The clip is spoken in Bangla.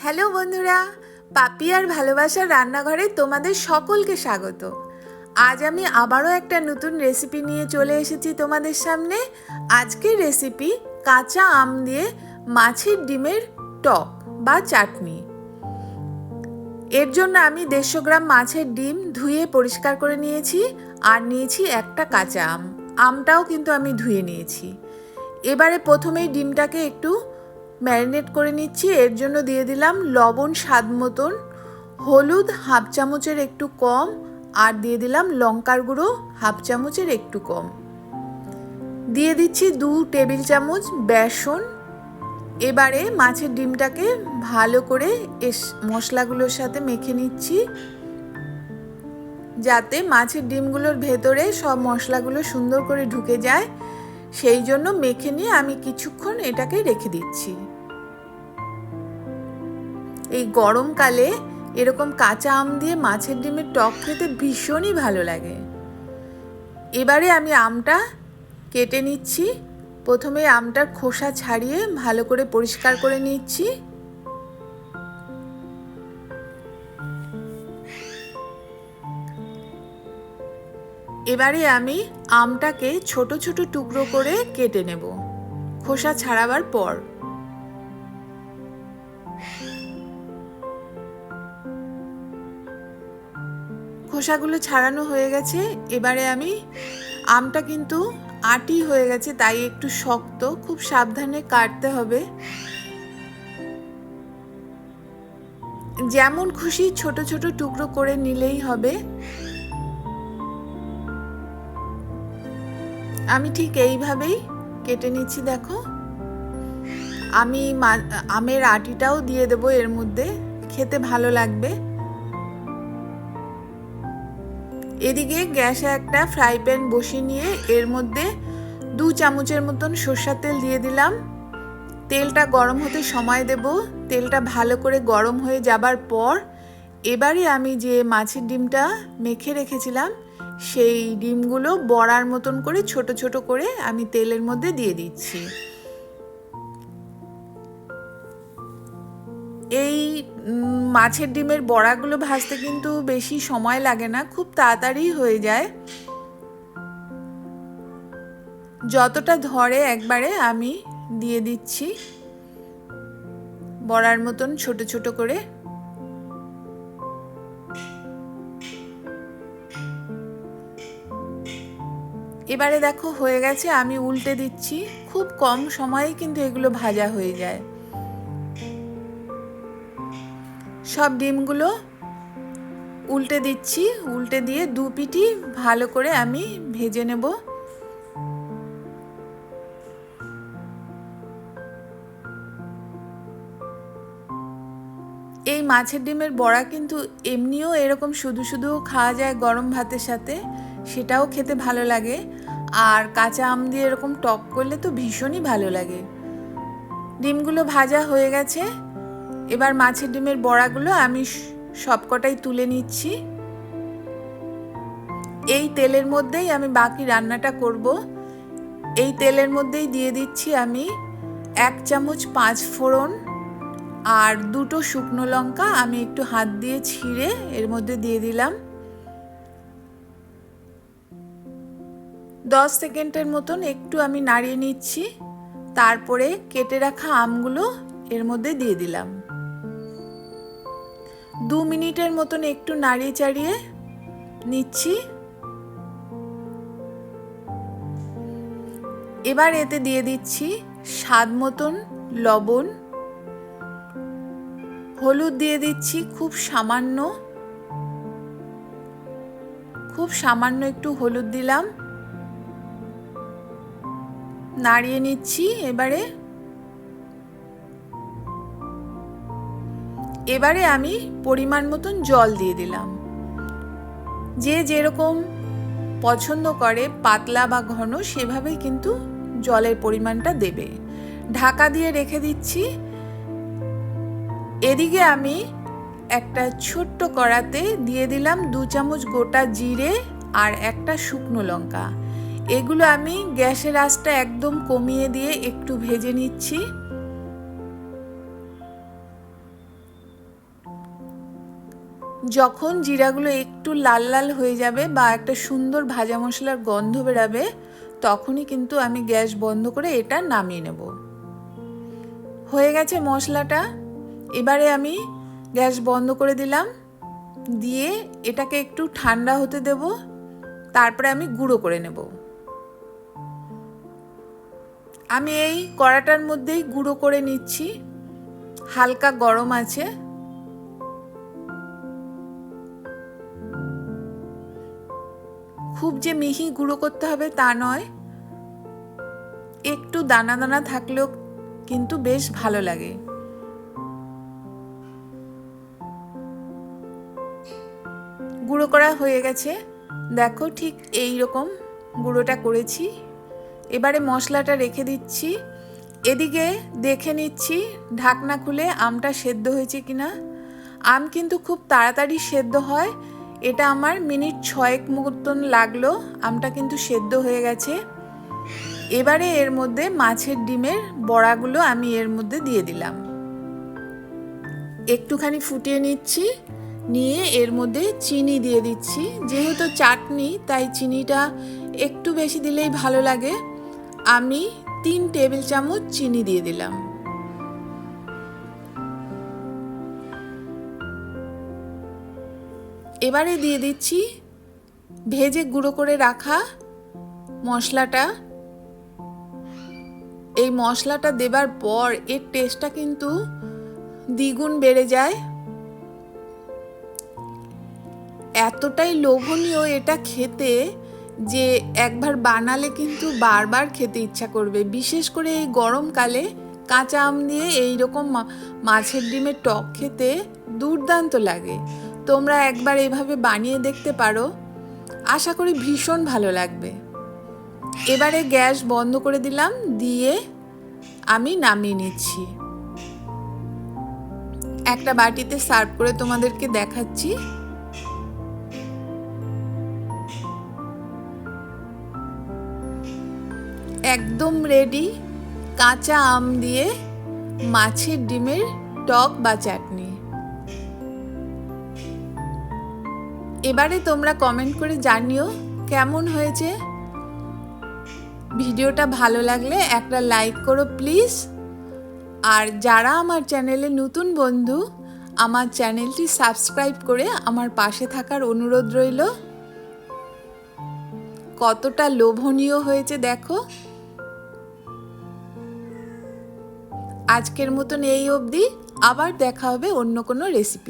হ্যালো বন্ধুরা পাপি আর ভালোবাসার রান্নাঘরে তোমাদের সকলকে স্বাগত। আজ আমি আবারও একটা নতুন রেসিপি নিয়ে চলে এসেছি তোমাদের সামনে। আজকের রেসিপি কাঁচা আম দিয়ে মাছের ডিমের টক বা চাটনি। এর জন্য আমি দেড়শো গ্রাম মাছের ডিম ধুয়ে পরিষ্কার করে নিয়েছি আর নিয়েছি একটা কাঁচা আম। আমটাও কিন্তু আমি ধুয়ে নিয়েছি। এবারে প্রথমেই ডিমটাকে একটু ম্যারিনেট করে নিচ্ছি, এর জন্য দিয়ে দিলাম লবণ স্বাদ মতন, হলুদ হাফ চামচের একটু কম, আর দিয়ে দিলাম লঙ্কার গুঁড়ো হাফ চামচের একটু কম। দিয়ে দিচ্ছি দু টেবিল চামচ বেসন। এবারে মাছের ডিমটাকে ভালো করে এস মশলাগুলোর সাথে মেখে নিচ্ছি, যাতে মাছের ডিমগুলোর ভেতরে সব মশলাগুলো সুন্দর করে ঢুকে যায়। সেই জন্য মেখে নিয়ে আমি কিছুক্ষণ এটাকে রেখে দিচ্ছি। এই গরমকালে এরকম কাঁচা আম দিয়ে মাছের ডিমের টক খেতে ভীষণই ভালো লাগে। এবারে আমি আমটা কেটে নিচ্ছি। প্রথমে আমটার খোসা ছাড়িয়ে ভালো করে পরিষ্কার করে নিচ্ছি। এবারে আমি আমটাকে ছোট ছোট টুকরো করে কেটে নেব। খোসা ছাড়াবার পর। খোসাগুলো ছাড়ানো হয়ে গেছে, এবারে আমি আমটা কিন্তু আটি হয়ে গেছে, তাই একটু শক্ত, খুব সাবধানে কাটতে হবে। যেমন খুশি ছোট ছোট টুকরো করে নিলেই হবে। আমি ঠিক এইভাবেই কেটে নিচ্ছি, দেখো। আমি আমের আটিটাও দিয়ে দেবো এর মধ্যে, খেতে ভালো লাগবে। এদিকে গ্যাসে একটা ফ্রাই প্যান বসিয়ে নিয়ে এর মধ্যে দু চামচের মতন সর্ষার তেল দিয়ে দিলাম। তেলটা গরম হতে সময় দেব। তেলটা ভালো করে গরম হয়ে যাবার পর এবারে আমি যে মাছের ডিমটা মেখে রেখেছিলাম, সেই ডিমগুলো বড়ার মতন করে ছোট ছোট করে আমি তেলের মধ্যে দিয়ে দিচ্ছি। এই মাছের ডিমের বড়াগুলো ভাজতে কিন্তু বেশি সময় লাগে না, খুব তাড়াতাড়ি হয়ে যায়। যতটা ধরে একবারে আমি দিয়ে দিচ্ছি। বড়ার মতন ছোট ছোট করে। এবারে দেখো হয়ে গেছে, আমি উল্টে দিচ্ছি। খুব কম সময়ে কিন্তু এগুলো ভাজা হয়ে যায়। সব ডিমগুলো উল্টে দিচ্ছি, উল্টে দিয়ে দু পিটি ভালো করে আমি ভেজে নেব। এই মাছের ডিমের বড়া কিন্তু এমনিও এরকম শুধু শুধু খাওয়া যায় গরম ভাতের সাথে, সেটাও খেতে ভালো লাগে। আর কাঁচা আম দিয়ে এরকম টক করলে তো ভীষণই ভালো লাগে। ডিমগুলো ভাজা হয়ে গেছে। এবার মাছের ডিমের বড়াগুলো আমি সবকটাই তুলে নিচ্ছি। এই তেলের মধ্যেই আমি বাকি রান্নাটা করব। এই তেলের মধ্যেই দিয়ে দিচ্ছি আমি এক চামচ পাঁচ ফোড়ন আর দুটো শুকনো লঙ্কা আমি একটু হাত দিয়ে ছিঁড়ে এর মধ্যে দিয়ে দিলাম। দশ সেকেন্ডের মতন একটু আমি নাড়িয়ে নিচ্ছি। তারপরে কেটে রাখা আমগুলো এর মধ্যে দিয়ে দিলাম। দু মিনিটের মতন একটু নাড়িয়ে চাড়িয়ে নিচ্ছি। এবার এতে দিয়ে দিচ্ছি স্বাদ মতন লবণ। হলুদ দিয়ে দিচ্ছি খুব সামান্য। খুব সামান্য একটু হলুদ দিলাম। নাড়িয়ে নিচ্ছি এবারে এবারে আমি পরিমাণ মতন জল দিয়ে দিলাম। যে যেরকম পছন্দ করে, পাতলা বা ঘন, সেভাবেই কিন্তু জলের পরিমাণটা দেবে। ঢাকা দিয়ে রেখে দিচ্ছি। এদিকে আমি একটা ছোট্ট কড়াতে দিয়ে দিলাম দু চামচ গোটা জিরে আর একটা শুকনো লঙ্কা। এগুলো আমি গ্যাসের আঁচটা একদম কমিয়ে দিয়ে একটু ভেজে নিচ্ছি। যখন জিরাগুলো একটু লাল লাল হয়ে যাবে বা একটা সুন্দর ভাজা মশলার গন্ধ বেরাবে, তখনই কিন্তু আমি গ্যাস বন্ধ করে এটা নামিয়ে নেব। হয়ে গেছে মশলাটা। এবারে আমি গ্যাস বন্ধ করে দিলাম। দিয়ে এটাকে একটু ঠান্ডা হতে দেব। তারপরে আমি গুঁড়ো করে নেব। আমি এই কড়াটার মধ্যেই গুঁড়ো করে নিচ্ছি। হালকা গরম আছে। খুব যে মিহি গুঁড়ো করতে হবে তা নয়। একটু দানা দানা থাকলেও কিন্তু বেশ ভালো লাগে। গুঁড়ো করা হয়ে গেছে। দেখো ঠিক এই রকম গুঁড়োটা করেছি। এবারে মশলাটা রেখে দিচ্ছি। এদিকে দেখে নিচ্ছি ঢাকনা খুলে আমটা সেদ্ধ হয়েছে কিনা। আম কিন্তু খুব তাড়াতাড়ি সেদ্ধ হয়। এটা আমার মিনিট ছয়েক মতন লাগল, আমটা কিন্তু সেদ্ধ হয়ে গেছে। এবারে এর মধ্যে মাছের ডিমের বড়াগুলো আমি এর মধ্যে দিয়ে দিলাম। একটুখানি ফুটিয়ে নিচ্ছি, নিয়ে এর মধ্যে চিনি দিয়ে দিচ্ছি। যেহেতু চাটনি, তাই চিনিটা একটু বেশি দিলেই ভালো লাগে। আমি তিন টেবিল চামচ চিনি দিয়ে দিলাম। এবারে দিয়ে দিচ্ছি ভেজে গুঁড়ো করে রাখা মশলাটা। এই মশলাটা দেবার পর এর টেস্টটা কিন্তু দ্বিগুণ বেড়ে যায়। এতটাই লোভনীয় এটা খেতে যে একবার বানালে কিন্তু বারবার খেতে ইচ্ছা করবে। বিশেষ করে এই গরমকালে কাঁচা আম দিয়ে এই রকম মাছের ডিমের টক খেতে দুর্দান্ত লাগে। তোমরা একবার এভাবে বানিয়ে দেখতে পারো। আশা করি ভীষণ ভালো লাগবে। এবারে গ্যাস বন্ধ করে দিলাম, দিয়ে আমি নামিয়ে নিচ্ছি। একটা বাটিতে সার্ভ করে তোমাদেরকে দেখাচ্ছি। একদম রেডি কাঁচা আম দিয়ে মাছের ডিমের টক বা চাটনি। এবারে তোমরা কমেন্ট করে জানিও কেমন হয়েছে। ভিডিওটা ভালো লাগলে একটা লাইক করো প্লিজ আর যারা আমার চ্যানেলে নতুন বন্ধু, আমার চ্যানেলটি সাবস্ক্রাইব করে আমার পাশে থাকার অনুরোধ রইল। কতটা লোভনীয় হয়েছে দেখো। আজকের মতন এই অবধি, আবার দেখা হবে অন্য কোনো রেসিপি